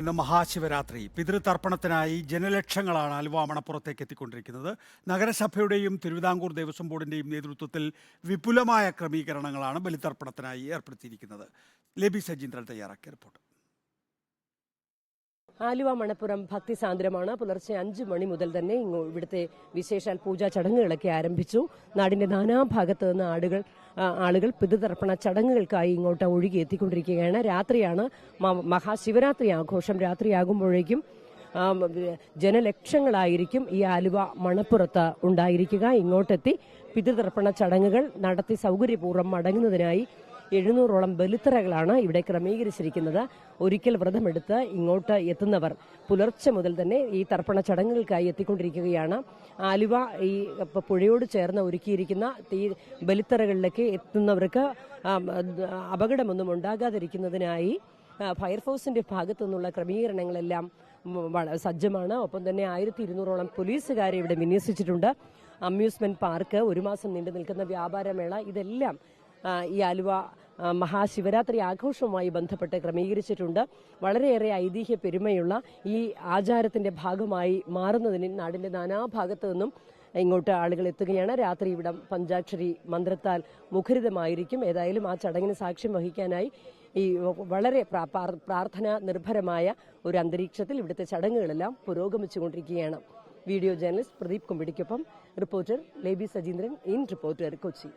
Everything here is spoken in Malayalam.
ഇന്ന് മഹാശിവരാത്രി. പിതൃതർപ്പണത്തിനായി ജനലക്ഷങ്ങളാണ് അലുവ മണപ്പുറത്തേക്ക് എത്തിക്കൊണ്ടിരിക്കുന്നത്. നഗരസഭയുടെയും തിരുവിതാംകൂർ ദേവസ്വം ബോർഡിന്റെയും നേതൃത്വത്തിൽ വിപുലമായ ക്രമീകരണങ്ങളാണ് ബലിതർപ്പണത്തിനായി ഏർപ്പെടുത്തിയിരിക്കുന്നത്. ലബി സജീന്ദ്രൻ തയ്യാറാക്കിയ റിപ്പോർട്ട്. ആലുവ മണപ്പുറം ഭക്തിസാന്ദ്രമാണ് പുലർച്ചെ അഞ്ചു മണി മുതൽ തന്നെ ഇങ്ങോ ഇവിടുത്തെ വിശേഷാൽ പൂജാ ചടങ്ങുകളൊക്കെ ആരംഭിച്ചു. നാടിന്റെ നാനാഭാഗത്ത് നിന്ന് ആടുകൾ ആളുകൾ പിതൃതർപ്പണ ചടങ്ങുകൾക്കായി ഇങ്ങോട്ട് ഒഴുകി എത്തിക്കൊണ്ടിരിക്കുകയാണ്. രാത്രിയാണ് മഹാശിവരാത്രി ആഘോഷം. രാത്രിയാകുമ്പോഴേക്കും ജനലക്ഷങ്ങളായിരിക്കും ഈ ആലുവ മണപ്പുറത്ത് ഉണ്ടായിരിക്കുക. ഇങ്ങോട്ടെത്തി പിതൃതർപ്പണ ചടങ്ങുകൾ നടത്തി സൗകര്യപൂർവം മടങ്ങുന്നതിനായി എഴുന്നൂറോളം ബലിത്തറകളാണ് ഇവിടെ ക്രമീകരിച്ചിരിക്കുന്നത്. ഒരിക്കൽ വ്രതമെടുത്ത് ഇങ്ങോട്ട് എത്തുന്നവർ പുലർച്ചെ മുതൽ തന്നെ ഈ തർപ്പണ ചടങ്ങുകൾക്കായി എത്തിക്കൊണ്ടിരിക്കുകയാണ്. ആലുവ ഈ പുഴയോട് ചേർന്ന് ഒരുക്കിയിരിക്കുന്ന ഈ ബലിത്തറകളിലേക്ക് എത്തുന്നവർക്ക് അപകടമൊന്നും ഉണ്ടാകാതിരിക്കുന്നതിനായി ഫയർഫോഴ്സിന്റെ ഭാഗത്തു നിന്നുള്ള ക്രമീകരണങ്ങളെല്ലാം സജ്ജമാണ്. ഒപ്പം തന്നെ ആയിരത്തി ഇരുന്നൂറോളം പോലീസുകാരെ ഇവിടെ വിന്യസിച്ചിട്ടുണ്ട്. അമ്യൂസ്മെന്റ് പാർക്ക് ഒരു മാസം നീണ്ടു നിൽക്കുന്ന വ്യാപാരമേള ഇതെല്ലാം ഈ ആലുവ മഹാശിവരാത്രി ആഘോഷവുമായി ബന്ധപ്പെട്ട് ക്രമീകരിച്ചിട്ടുണ്ട്. വളരെയേറെ ഐതിഹ്യ പെരുമയുള്ള ഈ ആചാരത്തിന്റെ ഭാഗമായി മാറുന്നതിന് നാടിന്റെ നാനാഭാഗത്തു നിന്നും ഇങ്ങോട്ട് ആളുകൾ എത്തുകയാണ്. രാത്രി ഇവിടം പഞ്ചാക്ഷരി മന്ത്രത്താൽ മുഖരിതമായിരിക്കും. ഏതായാലും ആ ചടങ്ങിന് സാക്ഷ്യം വഹിക്കാനായി ഈ വളരെ പ്രാ- പ്രാർത്ഥന നിർഭരമായ ഒരു അന്തരീക്ഷത്തിൽ ഇവിടുത്തെ ചടങ്ങുകളെല്ലാം പുരോഗമിച്ചുകൊണ്ടിരിക്കുകയാണ്. Video journalist Pradeep കുമ്പിടിക്കൊപ്പം reporter Leby Sajindran in reporter Kochi.